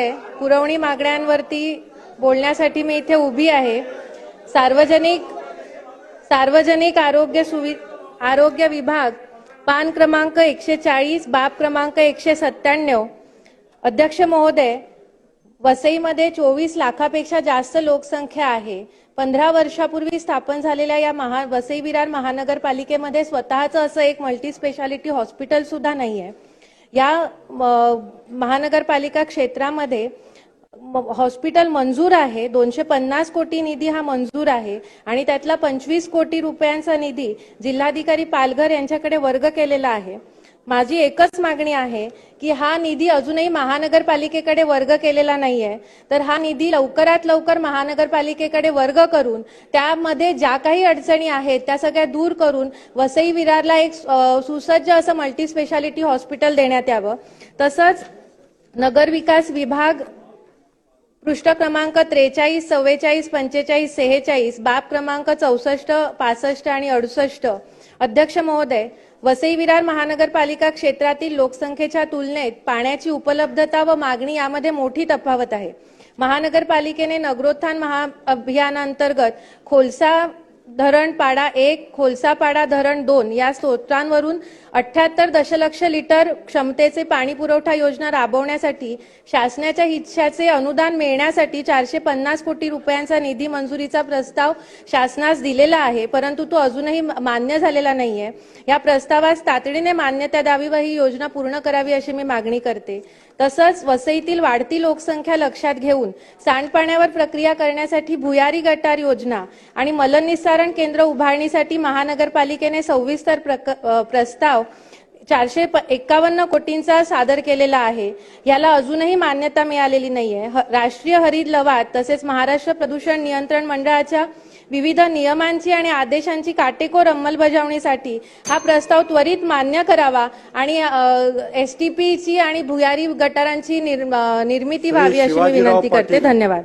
पुरवणी मागण्यांवरती बोलण्यासाठी मी इथे उभी आहे. सार्वजनिक सार्वजनिक आरोग्य सुवि आरोग्य विभाग पान क्रमांक एकशे चाळीस बाब क्रमांक एकशे सत्त्याण्णव. अध्यक्ष महोदय वसईमध्ये चोवीस लाखापेक्षा जास्त लोकसंख्या आहे. पंधरा वर्षापूर्वी स्थापन झालेल्या या महा वसई विरार महानगरपालिकेमध्ये स्वतःचं असं एक मल्टी स्पेशालिटी हॉस्पिटल सुद्धा नाही आहे या म, महानगरपालिका क्षेत्रामध्ये हॉस्पिटल मंजूर आहे. दोनशे पन्नास कोटी निधी हा मंजूर आहे. आणि त्यातला पंचवीस कोटी रुपयांचा निधी जिल्हाधिकारी पालघर यांच्याकडे वर्ग केलेला आहे. माझी एकच मागणी आहे की हा निधी अजूनही महानगरपालिकेकडे वर्ग केलेला नाही आहे तर हा निधी लवकरात लवकर महानगरपालिकेकडे वर्ग करून त्यामध्ये ज्या काही अडचणी आहेत त्या सगळ्या दूर करून वसई विरारला एक सुसज्ज असं मल्टी स्पेशालिटी हॉस्पिटल देण्यात यावं. तसंच नगरविकास विभाग पृष्ठ क्रमांक त्रेचाळीस चव्वेचाळीस पंचेचाळीस सेहेचाळीस बाब क्रमांक चौसष्ट पासष्ट आणि अडुसष्ट अध्यक्ष महोदय वसई विरार महानगरपालिका क्षेत्रातील लोकसंख्येच्या तुलनेत पाण्याची उपलब्धता व मागणी यामध्ये मोठी तफावत आहे. महानगरपालिकेने नगरोत्थान महाअभियानांतर्गत खोलसा धरण पाडा एक खोलसापाडा धरण दोन या स्त्रोतांवरून अठ्याहत्तर दशलक्ष लिटर क्षमतेचे पाणी पुरवठा योजना राबवण्यासाठी शासनाच्या हिश्श्याचे अनुदान मिळण्यासाठी चारशे पन्नास कोटी रुपयांचा निधी मंजुरीचा प्रस्ताव शासनास दिलेला आहे परंतु तो अजूनही मान्य झालेला नाहीये. या प्रस्तावास तातडीने मान्यता द्यावी व ही योजना पूर्ण करावी अशी मी मागणी करते. तसंच वसईतील वाढती लोकसंख्या लक्षात घेऊन सांडपाण्यावर प्रक्रिया करण्यासाठी भुयारी गटार योजना आणि मलनिस्सारण केंद्र उभारणीसाठी महानगरपालिकेने सविस्तर प्रस्ताव चारशे एकावन्न कोटींचा सादर केलेला आहे. याला अजूनही मान्यता मिळालेली नाहीये. राष्ट्रीय हरित लवाद तसेच महाराष्ट्र प्रदूषण नियंत्रण मंडळाच्या विविध नियमांची आणि आदेशांची काटेकोर अंमलबजावणीसाठी हा प्रस्ताव त्वरित मान्य करावा आणि एस टी पीची आणि भुयारी गटारांची निर्मिती व्हावी अशी मी विनंती करते. धन्यवाद.